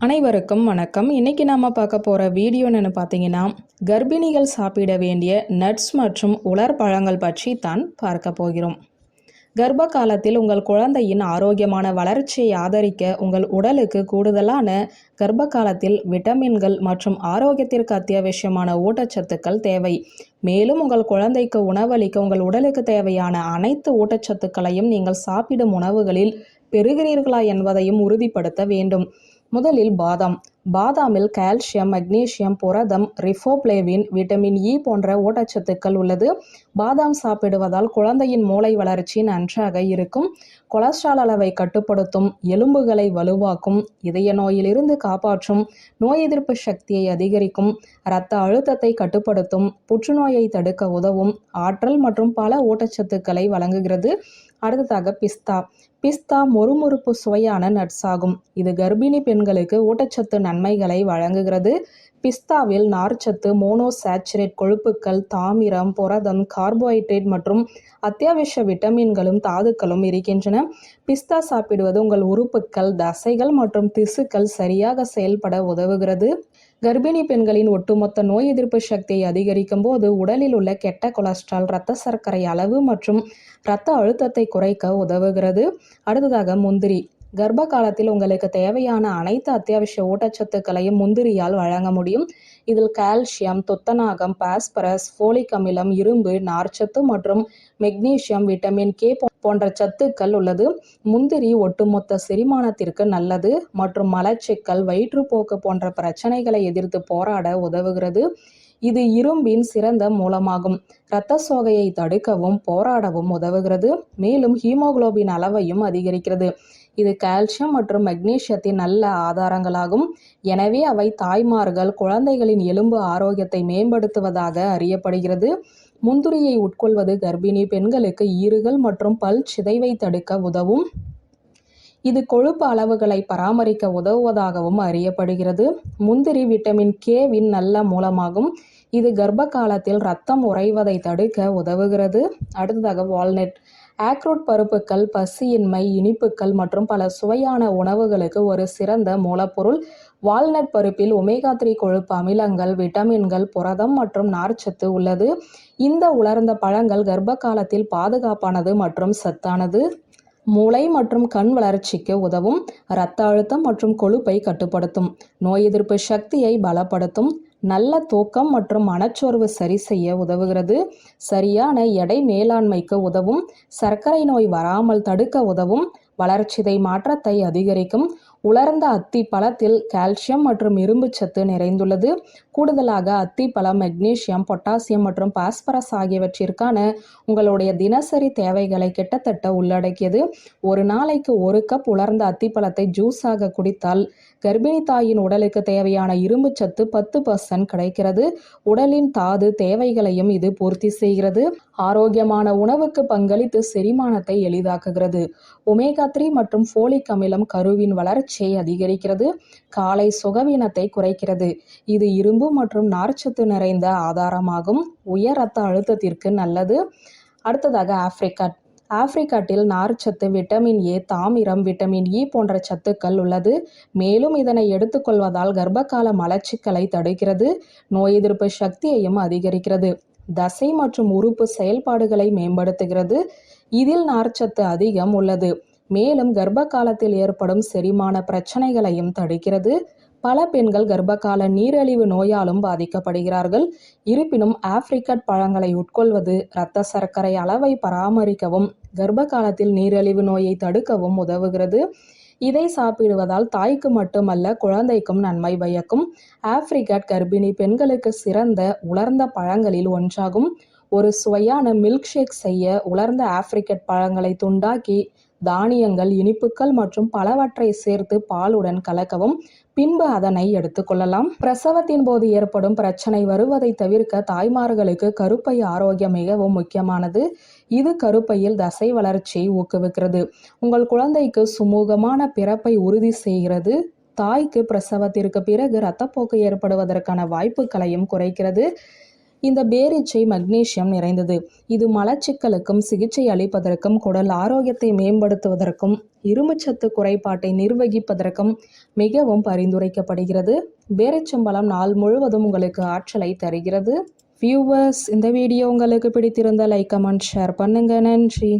அனைவருக்கும் வணக்கம். இன்னைக்கு நாம பார்க்க போற வீடியோ பார்த்தீங்கன்னா கர்ப்பிணிகள் சாப்பிட வேண்டிய நட்ஸ் மற்றும் உலர் பழங்கள் பற்றி தான் பார்க்க போகிறோம். கர்ப்ப காலத்தில் உங்கள் குழந்தையின் ஆரோக்கியமான வளர்ச்சியை ஆதரிக்க உங்கள் உடலுக்கு கூடுதலான கர்ப்ப காலத்தில் விட்டமின்கள் மற்றும் ஆரோக்கியத்திற்கு அத்தியாவசியமான ஊட்டச்சத்துக்கள் தேவை. மேலும் உங்கள் குழந்தைக்கு உணவளிக்க உங்கள் உடலுக்கு தேவையான அனைத்து ஊட்டச்சத்துக்களையும் நீங்கள் சாப்பிடும் உணவுகளில் பெறுகிறீர்களா என்பதையும் உறுதிப்படுத்த வேண்டும். முதலில் பாதாம். பாதாமில் கால்சியம் மக்னீசியம் புரதம் ரிஃபோப்ளேவின் விட்டமின் இ போன்ற ஊட்டச்சத்துக்கள் உள்ளது. பாதாம் சாப்பிடுவதால் குழந்தையின் மூளை வளர்ச்சி நன்றாக இருக்கும். கொலஸ்ட்ரால் அளவை கட்டுப்படுத்தும் எலும்புகளை வலுவாக்கும் இதய நோயிலிருந்து காப்பாற்றும் நோய் எதிர்ப்பு சக்தியை அதிகரிக்கும் இரத்த அழுத்தத்தை கட்டுப்படுத்தும் புற்றுநோயை தடுக்க உதவும் ஆற்றல் மற்றும் பல ஊட்டச்சத்துக்களை வழங்குகிறது. அடுத்ததாக பிஸ்தா. பிஸ்தா மொறுமொறுப்பு சுவையான நட்ஸ் ஆகும். இது கர்ப்பிணி பெண்களுக்கு ஊட்டச்சத்து நன்மைகளை வழங்குகிறது. பிஸ்தாவில் நார்ச்சத்து மோனோசாச்சுரேட் கொழுப்புக்கள் தாமிரம் புரதம் கார்போஹைட்ரேட் மற்றும் அத்தியாவசிய விட்டமின்களும் தாதுக்களும் இருக்கின்றன. பிஸ்தா சாப்பிடுவது உங்கள் உறுப்புக்கள் தசைகள் மற்றும் திசுக்கள் சரியாக செயல்பட உதவுகிறது. கர்ப்பிணி பெண்களின் ஒட்டுமொத்த நோய் எதிர்ப்பு சக்தியை அதிகரிக்கும் போது உடலில் உள்ள கெட்ட கொலஸ்ட்ரால் இரத்த சர்க்கரை அளவு மற்றும் இரத்த அழுத்தத்தை குறைக்க உதவுகிறது. அடுத்ததாக முந்திரி. கர்ப்ப காலத்தில் உங்களுக்கு தேவையான அனைத்து அத்தியாவசிய ஊட்டச்சத்துக்களையும் முந்திரியால் வழங்க முடியும். இதில் கால்சியம் துத்தநாகம் பாஸ்பரஸ் ஃபோலிக் அமிலம் இரும்பு நார்ச்சத்து மற்றும் மெக்னீசியம் விட்டமின் கே போன்ற சத்துக்கள் உள்ளது. முந்திரி ஒட்டுமொத்த செரிமானத்திற்கு நல்லது. மற்றும் மலச்சிக்கல் வயிற்றுப்போக்கு போன்ற பிரச்சனைகளை எதிர்த்து போராட உதவுகிறது. இது இரும்பின் சிறந்த மூலமாகும். இரத்த சோகையை தடுக்கவும் போராடவும் உதவுகிறது. மேலும் ஹீமோகுளோபின் அளவையும் அதிகரிக்கிறது. இது கால்சியம் மற்றும் மக்னீசியத்தின் நல்ல ஆதாரங்களாகும். எனவே அவை தாய்மார்கள் குழந்தைகளின் எலும்பு ஆரோக்கியத்தை மேம்படுத்துவதாக அறியப்படுகிறது. முந்திரியை உட்கொள்வது கர்ப்பிணி பெண்களுக்கு ஈறுகள் மற்றும் பல் சிதைவை தடுக்க உதவும். இது கொழுப்பு அளவுகளை பராமரிக்க உதவுவதாகவும் அறியப்படுகிறது. முந்திரி விட்டமின் கேவின் நல்ல மூலமாகும். இது கர்ப்ப காலத்தில் ரத்தம் உறைவதை தடுக்க உதவுகிறது. அடுத்ததாக வால்நட். ஆக்ரோட் பருப்புகள் பசியின்மை இனிப்புகள் மற்றும் பல சுவையான உணவுகளுக்கு ஒரு சிறந்த மூலப்பொருள். வால்நட் பருப்பில் ஒமேகா த்ரீ கொழுப்பு அமிலங்கள் விட்டமின்கள் புரதம் மற்றும் நார்ச்சத்து உள்ளது. இந்த உலர்ந்த பழங்கள் கர்ப்ப காலத்தில் பாதுகாப்பானது மற்றும் சத்தானது. மூளை மற்றும் கண் வளர்ச்சிக்கு உதவும். இரத்த அழுத்தம் மற்றும் கொழுப்பை கட்டுப்படுத்தும். நோய் எதிர்ப்பு சக்தியை பலப்படுத்தும். நல்ல தூக்கம் மற்றும் மனச்சோர்வு சரி செய்ய உதவுகிறது. சரியான எடை மேலாண்மைக்கு உதவும். சர்க்கரை நோய் வராமல் தடுக்க உதவும். வளர்ச்சிதை மாற்றத்தை அதிகரிக்கும். உலர்ந்த அத்தி பழத்தில் கால்சியம் மற்றும் இரும்பு சத்து நிறைந்துள்ளது. கூடுதலாக அத்தி பழம் மெக்னீசியம் பொட்டாசியம் மற்றும் பாஸ்பரஸ் ஆகியவற்றிற்கான உங்களுடைய தினசரி தேவைகளை கிட்டத்தட்ட உள்ளடக்கியது. ஒரு நாளைக்கு ஒரு கப் உலர்ந்த அத்திப்பழத்தை ஜூஸாக குடித்தால் கர்ப்பிணி தாயின் உடலுக்கு தேவையான இரும்பு சத்து பத்து பர்சன்ட் கிடைக்கிறது. உடலின் தாது தேவைகளையும் இது பூர்த்தி செய்கிறது. ஆரோக்கியமான உணவுக்கு பங்களித்து செரிமானத்தை எளிதாக்குகிறது. ஒமேகா த்ரீ மற்றும் ஃபோலிக் அமிலம் கருவின் வளர்ச்சி வளர்ச்சியை அதிகரிக்கிறது. காலை சுகவீனத்தை குறைக்கிறது. இது இரும்பு மற்றும் நார்ச்சத்து நிறைந்த ஆதாரமாகும். உயர் ரத்த அழுத்தத்திற்கு நல்லது. அடுத்ததாக ஆப்ரிக்கட் ஆப்ரிக்காட்டில் நார்ச்சத்து விட்டமின் ஏ தாமிரம் விட்டமின் இ போன்ற சத்துக்கள் உள்ளது. மேலும் இதனை எடுத்துக்கொள்வதால் கர்ப்பகால மலச்சிக்கலை தடுக்கிறது. நோய் எதிர்ப்பு சக்தியையும் அதிகரிக்கிறது. தசை மற்றும் உறுப்பு செயல்பாடுகளை மேம்படுத்துகிறது. இதில் நார்ச்சத்து அதிகம் உள்ளது. மேலும் கர்ப்ப காலத்தில் ஏற்படும் செரிமான பிரச்சனைகளையும் தடுக்கிறது. பல பெண்கள் கர்ப்பகால நீரிழிவு நோயாலும் பாதிக்கப்படுகிறார்கள். இருப்பினும் ஆப்பிரிக்கட் பழங்களை உட்கொள்வது இரத்த சர்க்கரை அளவை பராமரிக்கவும் கர்ப்ப காலத்தில் நீரிழிவு நோயை தடுக்கவும் உதவுகிறது. இதை சாப்பிடுவதால் தாய்க்கு மட்டுமல்ல குழந்தைக்கும் நன்மை பயக்கும். ஆப்பிரிக்கட் கர்ப்பிணி பெண்களுக்கு சிறந்த உலர்ந்த பழங்களில் ஒன்றாகும். ஒரு சுவையான மில்க் ஷேக் செய்ய உலர்ந்த ஆப்பிரிக்கட் பழங்களை துண்டாக்கி தானியங்கள் இனிப்புகள் மற்றும் பலவற்றை சேர்த்து பாலுடன் கலக்கவும். பின்பு அதனை எடுத்துக்கொள்ளலாம் பிரசவத்தின் போது ஏற்படும் பிரச்சனை வருவதை தவிர்க்க தாய்மார்களுக்கு கருப்பை ஆரோக்கியம் மிகவும் முக்கியமானது. இது கருப்பையில் தசை வளர்ச்சியை ஊக்குவிக்கிறது. உங்கள் குழந்தைக்கு சுமூகமான பிறப்பை உறுதி செய்கிறது. தாய்க்கு பிரசவத்திற்கு பிறகு இரத்தப்போக்கு ஏற்படுவதற்கான வாய்ப்புகளையும் குறைக்கிறது. இந்த பேரீச்சை மக்னீசியம் நிறைந்தது. இது மலச்சிக்கலுக்கும் சிகிச்சை அளிப்பதற்கும் குடல் ஆரோக்கியத்தை மேம்படுத்துவதற்கும் இரும்புச்சத்து குறைபாட்டை நிர்வகிப்பதற்கும் மிகவும் பரிந்துரைக்கப்படுகிறது. பேரிச்சம்பழம் நாள் முழுவதும் உங்களுக்கு ஆற்றலை தருகிறது. வியூவர்ஸ் இந்த வீடியோ உங்களுக்கு பிடித்திருந்த லைக் கமெண்ட் ஷேர் பண்ணுங்க. நன்றி.